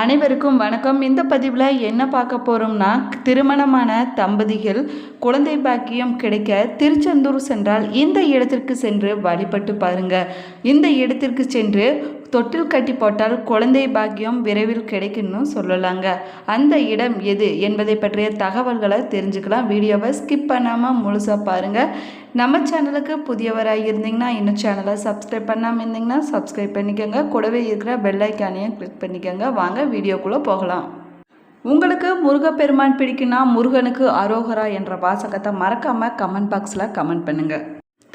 அனைவருக்கும் வணக்கம். இந்த பதிவில் என்ன பார்க்க போகிறோம்னா திருமணமான தம்பதிகள் குழந்தை பாக்கியம் கிடைக்க திருச்செந்தூர் சென்றால் இந்த இடத்திற்கு சென்று வழிபட்டு பாருங்க. இந்த இடத்திற்கு சென்று தொட்டில் கட்டி போட்டால் குழந்தை பாக்கியம் விரைவில் கிடைக்கும்னு சொல்லலாங்க. அந்த இடம் எது என்பதை பற்றிய தகவல்களை தெரிஞ்சுக்கலாம். வீடியோவை ஸ்கிப் பண்ணாமல் முழுசாக பாருங்கள் நம்ம சேனலுக்கு புதியவராக இருந்தீங்கன்னா இன்னும் சேனலை சப்ஸ்கிரைப் பண்ணாமல் இருந்தீங்கன்னா சப்ஸ்கிரைப் பண்ணிக்கோங்க. கூடவே இருக்கிற பெல்லைக்கானையும் கிளிக் பண்ணிக்கோங்க. வாங்க வீடியோக்குள்ளே போகலாம். உங்களுக்கு முருகப்பெருமான் பிடிக்குன்னா முருகனுக்கு அரோகரா என்ற வாசகத்தை மறக்காமல் கமெண்ட் பாக்ஸில் கமெண்ட் பண்ணுங்கள்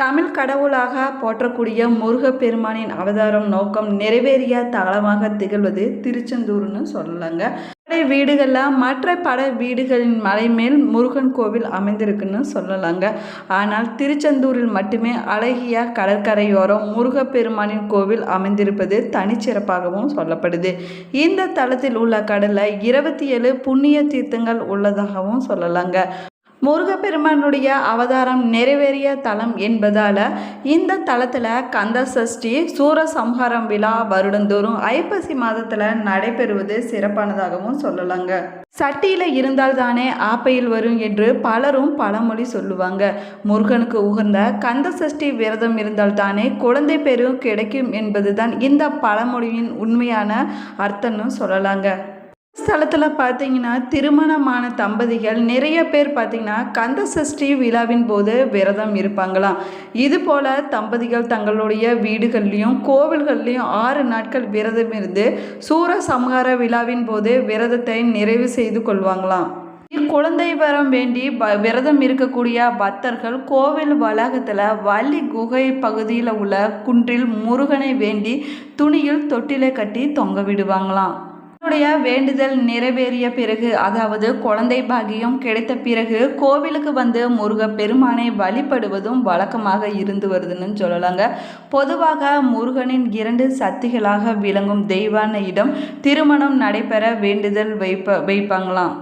தமிழ் கடவுளாக போற்றக்கூடிய முருகப்பெருமானின் அவதாரம் நோக்கம் நிறைவேறிய தளமாக திகழ்வது திருச்செந்தூர்னு சொல்லலாங்க. படை வீடுகளில் மற்ற பட வீடுகளின் மலை மேல் முருகன் கோவில் அமைந்திருக்குன்னு சொல்லலாங்க. ஆனால் திருச்செந்தூரில் மட்டுமே அழகிய கடற்கரையோரம் முருகப்பெருமானின் கோவில் அமைந்திருப்பது தனிச்சிறப்பாகவும் சொல்லப்படுது. இந்த தளத்தில் உள்ள கடலில் இருபத்தி ஏழு புண்ணிய தீர்த்தங்கள் உள்ளதாகவும் சொல்லலாங்க. முருகப்பெருமானுடைய அவதாரம் நிறைவேறிய தலம் என்பதால் இந்த தலத்தில் கந்த சஷ்டி சூரசம்ஹாரம் விழா வருடந்தோறும் ஐப்பசி மாதத்தில் நடைபெறுவது சிறப்பானதாகவும் சொல்லலாங்க. சட்டியில் இருந்தால் தானே ஆப்பையில் வரும் என்று பலரும் பழமொழி சொல்லுவாங்க. முருகனுக்கு உகந்த கந்த சஷ்டி விரதம் இருந்தால் தானே குழந்தை பெரும் கிடைக்கும் என்பதுதான் இந்த பழமொழியின் உண்மையான அர்த்தம்னு சொல்லலாங்க. ஸ்தலத்தில் பார்த்தீங்கன்னா திருமணமான தம்பதிகள் நிறைய பேர் பார்த்தீங்கன்னா கந்த சஷ்டி விழாவின் போது விரதம் இருப்பாங்களாம் இது போல் தம்பதிகள் தங்களுடைய வீடுகள்லேயும் கோவில்கள்லேயும் ஆறு நாட்கள் விரதம் இருந்து சூர சம்ஹார விழாவின் போது விரதத்தை நிறைவு செய்து கொள்வாங்களாம் குழந்தை வரம் வேண்டி ப விரதம் இருக்கக்கூடிய பக்தர்கள் கோவில் வளாகத்தில் வள்ளி குகை பகுதியில் உள்ள குன்றில் முருகனை வேண்டி துணியில் தொட்டிலை கட்டி தொங்க விடுவாங்களாம். உடைய வேண்டுதல் நிறைவேறிய பிறகு அதாவது குழந்தை பாகியம் கிடைத்த பிறகு கோவிலுக்கு வந்து முருக பெருமானை வழிபடுவதும் வழக்கமாக இருந்து வருதுன்னு சொல்லலாங்க. பொதுவாக முருகனின் இரண்டு சக்திகளாக விளங்கும் தெய்வான இடம் திருமணம் நடைபெற வேண்டுதல் வைப்ப வைப்பாங்களாம்.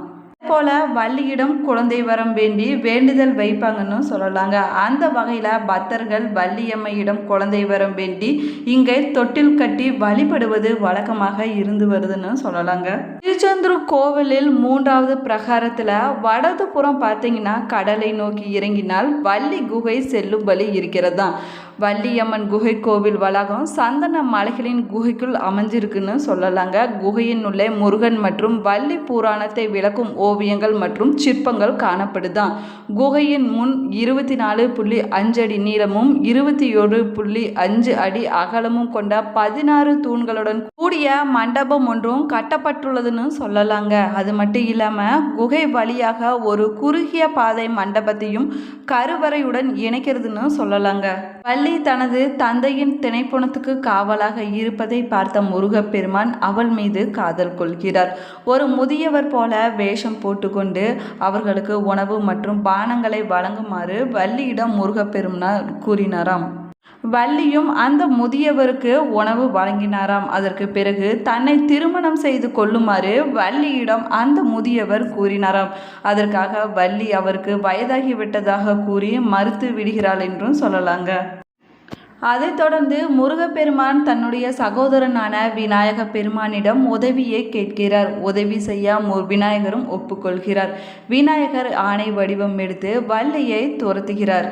போல வள்ளியிடம் குழந்தை வரம் வேண்டி வேண்டுதல் வைப்பாங்கன்னு சொல்லலாங்க. அந்த வகையில் பக்தர்கள் வள்ளியம்மையிடம் குழந்தை வரம் வேண்டி இங்கே தொட்டில் கட்டி வழிபடுவது வழக்கமாக இருந்து வருதுன்னு சொல்லலாங்க. திருச்செந்தூர் கோவிலில் மூன்றாவது பிரகாரத்தில் வடது புறம் பார்த்தீங்கன்னா கடலை நோக்கி இறங்கினால் வள்ளி குகை செல்லும் வழி இருக்கிறது? தான் வள்ளியம்மன் குகை கோவில் வளாகம் சந்தன மலைகளின் குகைக்குள் அமைஞ்சிருக்குன்னு சொல்லலாங்க. குகையின் உள்ளே முருகன் மற்றும் வள்ளி புராணத்தை விளக்கும் ஓவியங்கள் மற்றும் சிற்பங்கள் காணப்படுதான். குகையின் முன் இருபத்தி நாலு புள்ளி அஞ்சு அடி நீளமும் இருபத்தி ஏழு புள்ளி அஞ்சு அடி அகலமும் கொண்ட பதினாறு தூண்களுடன் கூடிய மண்டபம் ஒன்றும் கட்டப்பட்டுள்ளதுன்னு சொல்லலாங்க. அது மட்டும் இல்லாமல் குகை வழியாக ஒரு குறுகிய பாதை மண்டபத்தையும் கருவறையுடன் இணைக்கிறதுன்னு சொல்லலாங்க. வள்ளி தனது தந்தையின் திணைப்புணத்துக்கு காவலாக இருப்பதை பார்த்த முருகப்பெருமான் அவள் மீது காதல் கொள்கிறார். ஒரு முதியவர் போல வேஷம் போட்டுக்கொண்டு அவர்களுக்கு உணவு மற்றும் பானங்களை வழங்குமாறு வள்ளியிடம் முருகப்பெருமான் கூறினாராம். வள்ளியும் அந்த முதியவருக்கு உணவு வழங்கினாராம். அதற்கு பிறகு தன்னை திருமணம் செய்து கொள்ளுமாறு வள்ளியிடம் அந்த முதியவர் கூறினாராம். அதற்காக வள்ளி அவருக்கு வயதாகிவிட்டதாக கூறி மறுத்து விடுகிறாள் என்றும் சொல்லலாங்க. அதைத் தொடர்ந்து முருகப்பெருமான் தன்னுடைய சகோதரனான விநாயக பெருமானிடம் உதவியை கேட்கிறார். உதவி செய்ய விநாயகரும் ஒப்புக்கொள்கிறார். விநாயகர் ஆணை வடிவம் எடுத்து வள்ளியை துரத்துகிறார்.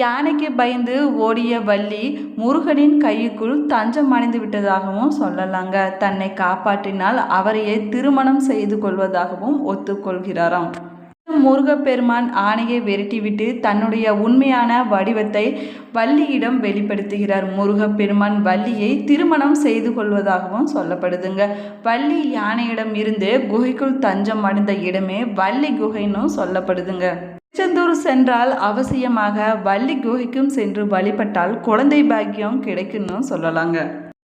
யானைக்கு பயந்து ஓடிய வள்ளி முருகனின் கைக்குள் தஞ்சம் அடைந்து விட்டதாகவும் சொல்லலாங்க. தன்னை காப்பாற்றினால் அவரையே திருமணம் செய்து கொள்வதாகவும் ஒத்துக்கொள்கிறாராம். முருகப்பெருமான் ஆணையை விரட்டிவிட்டு தன்னுடைய உண்மையான வடிவத்தை வள்ளியிடம் வெளிப்படுத்துகிறார். முருகப்பெருமான் வள்ளியை திருமணம் செய்து கொள்வதாகவும் சொல்லப்படுதுங்க. வள்ளி யானையிடம் இருந்து குகைக்குள் தஞ்சம் அடைந்த இடமே வள்ளி குகைன்னு சொல்லப்படுதுங்க. திருச்செந்தூர் சென்றால் அவசியமாக வள்ளி குகைக்கும் சென்று வழிபட்டால் குழந்தை பாக்கியம் கிடைக்குன்னு சொல்லலாங்க.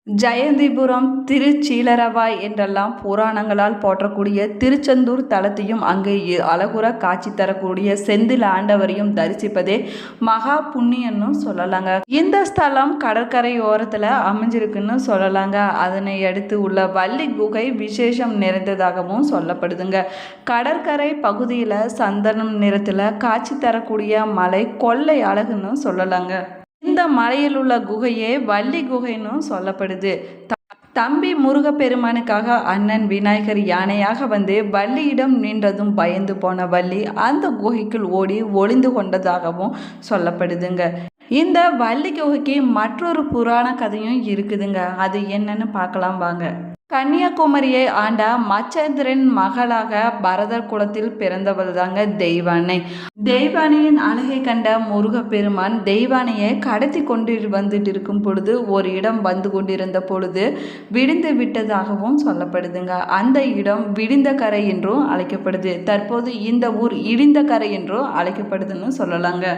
ஜெயந்திபுரம் திருச்சீலரவாய் என்றெல்லாம் புராணங்களால் போற்றக்கூடிய திருச்செந்தூர் தலத்தையும் அங்கே அழகுற காட்சி தரக்கூடிய செந்தில் ஆண்டவரையும் தரிசிப்பதே மகா புண்ணியன்னு சொல்லலாங்க. இந்த ஸ்தலம் கடற்கரை ஓரத்தில் அமைஞ்சிருக்குன்னு சொல்லலாங்க. அதனை அடுத்து உள்ள வள்ளி குகை விசேஷம் நிறைந்ததாகவும் சொல்லப்படுதுங்க. கடற்கரை பகுதியில் சந்தனம் நிறத்தில் காட்சி தரக்கூடிய மலை கொள்ளை அழகுன்னு சொல்லலாங்க. மலையில் உள்ள குகையே வள்ளி குகைன்னு சொல்லப்படுது. தம்பி முருகப்பெருமானுக்காக அண்ணன் விநாயகர் யானையாக வந்து வள்ளியிடம் நின்றதும் பயந்து போன வள்ளி அந்த குகைக்குள் ஓடி ஒளிந்து கொண்டதாகவும் சொல்லப்படுதுங்க. இந்த வள்ளி மற்றொரு புராண கதையும் இருக்குதுங்க. அது என்னன்னு பார்க்கலாம் வாங்க. கன்னியாகுமரியை ஆண்ட மச்சந்திரன் மகளாக பரதர் குலத்தில் பிறந்தவள் தாங்க தெய்வானை. தெய்வானையின் அழகை கண்ட முருகப்பெருமான் தெய்வானையை கடத்தி கொண்டு வந்துட்டு இருக்கும் பொழுது ஒரு இடம் வந்து கொண்டிருந்த பொழுது விடிந்து விட்டதாகவும் சொல்லப்படுதுங்க. அந்த இடம் விடிந்த கரை என்றும் அழைக்கப்படுது. தற்போது இந்த ஊர் இடிந்த கரை என்றும் அழைக்கப்படுதுன்னு சொல்லலாங்க.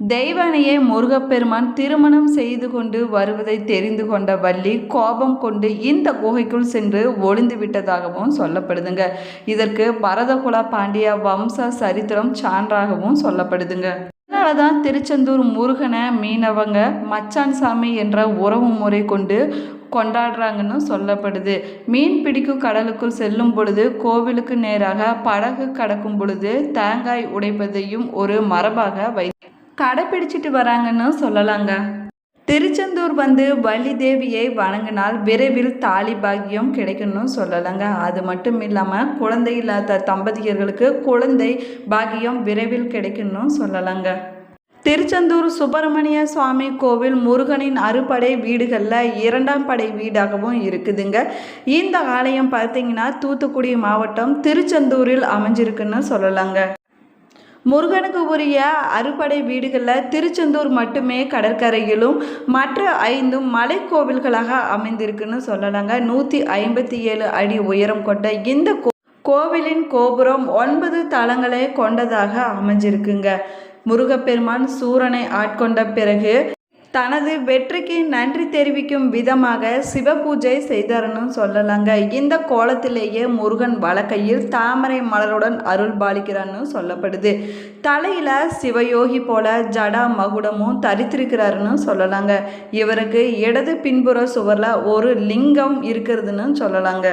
தெய்வனையே முருகப்பெருமான் திருமணம் செய்து கொண்டு வருவதை தெரிந்து கொண்ட வள்ளி கோபம் கொண்டு இந்த குகைக்குள் சென்று ஒளிந்து விட்டதாகவும் சொல்லப்படுதுங்க. இதற்கு பரதகுல பாண்டிய வம்ச சரித்திரம் சான்றாகவும் சொல்லப்படுதுங்க. அதனால தான் திருச்செந்தூர் முருகனை மீனவங்க மச்சான் சாமி என்ற உறவு முறை கொண்டு கொண்டாடுறாங்கன்னு சொல்லப்படுது. மீன் பிடிக்கும் கடலுக்குள் செல்லும் பொழுது கோவிலுக்கு நேராக படகு கடக்கும் பொழுது தேங்காய் உடைப்பதையும் ஒரு மரபாக வை கடைப்பிடிச்சிட்டு வராங்கன்னு சொல்லலாங்க. திருச்செந்தூர் வந்து வள்ளி தேவியை வணங்கினால் விரைவில் தாலி பாக்கியம் கிடைக்கும்னு சொல்லலாங்க. அது மட்டும் இல்லாமல் குழந்தை இல்லாத தம்பதியர்களுக்கு குழந்தை பாக்கியம் விரைவில் கிடைக்கும்னு சொல்லலாங்க. திருச்செந்தூர் சுப்பிரமணிய சுவாமி கோவில் முருகனின் அறுபடை வீடுகளில் இரண்டாம் படை வீடாகவும் இருக்குதுங்க. இந்த ஆலயம் பார்த்தீங்கன்னா தூத்துக்குடி மாவட்டம் திருச்செந்தூரில் அமைஞ்சிருக்குன்னு சொல்லலாங்க. முருகனுக்கு உரிய அறுபடை வீடுகளில் திருச்செந்தூர் மட்டுமே கடற்கரையிலும் மற்ற ஐந்தும் மலைக்கோவில்களாக அமைந்திருக்குன்னு சொல்லலாங்க. நூற்றி ஐம்பத்தி ஏழு அடி உயரம் கொண்ட இந்த கோ கோவிலின் கோபுரம் ஒன்பது தளங்களை கொண்டதாக அமைஞ்சிருக்குங்க. முருகப்பெருமான் சூரனை ஆட்கொண்ட பிறகு தனது வெற்றிக்கு நன்றி தெரிவிக்கும் விதமாக சிவபூஜை செய்தார்னு சொல்லலாங்க. இந்த கோலத்திலேயே முருகன் வழக்கையில் தாமரை மலருடன் அருள் பாலிக்கிறான்னு சொல்லப்படுது. தலையில் சிவயோகி போல ஜடா மகுடமும் தரித்திருக்கிறாருன்னு சொல்லலாங்க. இவருக்கு இடது பின்புற சுவரில் ஒரு லிங்கம் இருக்கிறதுன்னு சொல்லலாங்க.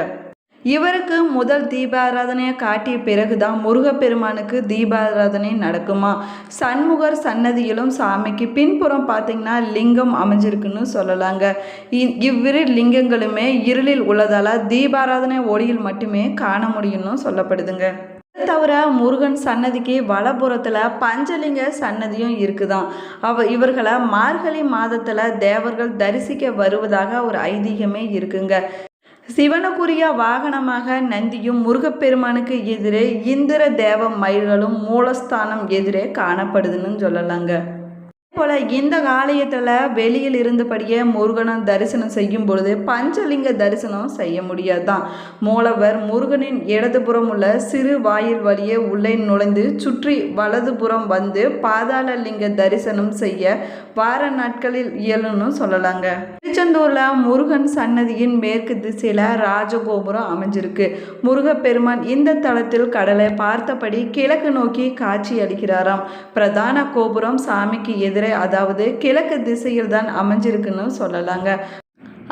இவருக்கு முதல் தீபாராதனையை காட்டிய பிறகுதான் முருகப்பெருமானுக்கு தீபாராதனை நடக்குமா? சண்முகர் சன்னதியிலும் சாமிக்கு பின்புறம் பார்த்தீங்கன்னா லிங்கம் அமைஞ்சிருக்குன்னு சொல்லலாங்க. இ- இவ்விரு லிங்கங்களுமே இருளில் உள்ளதால தீபாராதனை ஒளியில் மட்டுமே காண முடியும்னு சொல்லப்படுதுங்க. தவிர முருகன் சன்னதிக்கு வலப்புறத்தில் பஞ்சலிங்க சன்னதியும் இருக்குதான். அவ இவர்களை மார்கழி மாதத்தில் தேவர்கள் தரிசிக்க வருவதாக ஒரு ஐதீகமே இருக்குங்க. சிவனுக்குரிய வாகனமாக நந்தியும் முருகப்பெருமானுக்கு எதிரே இந்திர தேவ மயில்களும் மூலஸ்தானம் எதிரே காணப்படுதுன்னு சொல்லலாங்க. போல இந்த ஆலயத்தில் வெளியில் இருந்தபடியே முருகனை தரிசனம் செய்யும் பொழுது பஞ்சலிங்க தரிசனம் செய்ய முடியாதுதான் மூலவர் முருகனின் இடதுபுறம் உள்ள சிறு வாயில் வழியே உள்ளே நுழைந்து சுற்றி வலதுபுறம் வந்து பாதாள லிங்க தரிசனம் செய்ய வார நாட்களில் இயலும்னு சொல்லலாங்க. திருச்செந்தூரில் முருகன் சன்னதியின் மேற்கு திசையில் ராஜகோபுரம் அமைஞ்சிருக்கு. முருகப்பெருமான் இந்த தளத்தில் கடலை பார்த்தபடி கிழக்கு நோக்கி காட்சி அளிக்கிறாராம். பிரதான கோபுரம் சாமிக்கு எதிரே அதாவது கிழக்கு திசையில் தான் அமைஞ்சிருக்குன்னு சொல்லலாங்க.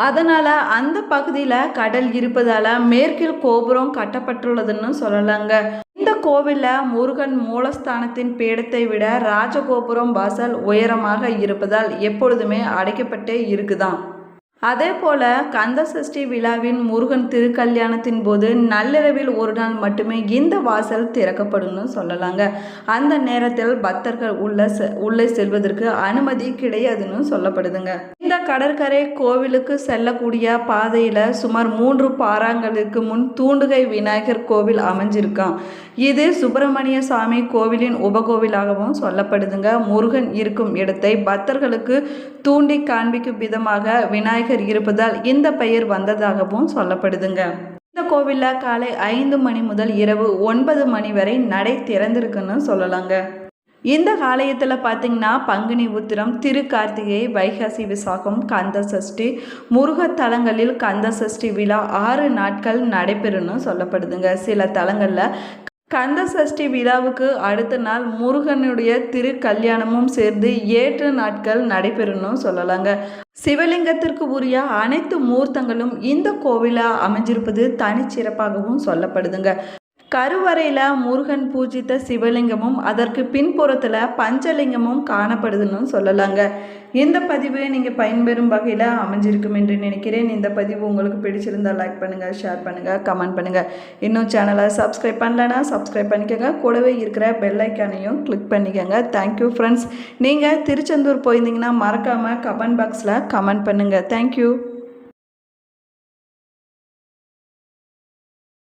அதனால் அந்த பகுதியில் கடல் இருப்பதால் மேற்கில் கோபுரம் கட்டப்பட்டுள்ளதுன்னு சொல்லலாங்க. இந்த கோவிலில் முருகன் மூலஸ்தானத்தின் பீடத்தை விட ராஜகோபுரம் வாசல் உயரமாக இருப்பதால் எப்பொழுதுமே அடைக்கப்பட்டே இருக்குதாம். அதே போல கந்த சஷ்டி விழாவின் முருகன் திருக்கல்யாணத்தின் போது நள்ளிரவில் ஒரு நாள் மட்டுமே இந்த வாசல் திறக்கப்படும்னு சொல்லலாங்க. அந்த நேரத்தில் பக்தர்கள் உள்ள செ- உள்ளே செல்வதற்கு அனுமதி கிடையாதுன்னு சொல்லப்படுதுங்க. இந்த கடற்கரை கோவிலுக்கு செல்லக்கூடிய பாதையில் சுமார் மூன்று பாறாங்களுக்கு முன் தூண்டுகை விநாயகர் கோவில் அமைஞ்சிருக்கான் இது சுப்பிரமணிய சாமி கோவிலின் உபகோவிலாகவும் சொல்லப்படுதுங்க. முருகன் இருக்கும் இடத்தை பக்தர்களுக்கு தூண்டி காண்பிக்கும் விதமாக விநாயகர் இருப்பதால் இந்த பெயர் வந்ததாகவும் சொல்லப்படுதுங்க. இந்த கோவிலில் காலை ஐந்து மணி முதல் இரவு ஒன்பது மணி வரை நடை திறந்திருக்குன்னு சொல்லலாங்க. இந்த ஆலயத்தில் பார்த்தீங்கன்னா பங்குனி உத்திரம் திருக்கார்த்திகை வைகாசி விசாகம் கந்த சஷ்டி முருகத்தலங்களில் கந்த சஷ்டி விழா ஆறு நாட்கள் நடைபெறும்னு சொல்லப்படுதுங்க. சில தலங்களில் கந்த சஷ்டி விழாவுக்கு அடுத்த நாள் முருகனுடைய திரு கல்யாணமும் சேர்ந்து ஏற்று நாட்கள் நடைபெறும்னு சொல்லலாங்க. சிவலிங்கத்திற்கு உரிய அனைத்து மூர்த்தங்களும் இந்த கோவிலா அமைஞ்சிருப்பது தனிச்சிறப்பாகவும் சொல்லப்படுதுங்க. கருவறையில் முருகன் பூஜித்த சிவலிங்கமும் அதற்கு பின்புறத்தில் பஞ்சலிங்கமும் காணப்படுதுன்னு சொல்லலாங்க. இந்த பதிவு நீங்கள் பயன்பெறும் வகையில் அமைஞ்சிருக்கும் என்று நினைக்கிறேன். இந்த பதிவு உங்களுக்கு பிடிச்சிருந்தால் லைக் பண்ணுங்கள் ஷேர் பண்ணுங்கள் கமெண்ட் பண்ணுங்கள் இன்னும் சேனலை சப்ஸ்கிரைப் பண்ணலன்னா சப்ஸ்கிரைப் பண்ணிக்கோங்க. கூடவே இருக்கிற பெல்லைக்கானையும் கிளிக் பண்ணிக்கோங்க. தேங்க்யூ ஃப்ரெண்ட்ஸ் நீங்கள் திருச்செந்தூர் போயிருந்தீங்கன்னா மறக்காமல் கமெண்ட் பாக்ஸில் கமெண்ட் பண்ணுங்கள் தேங்க்யூ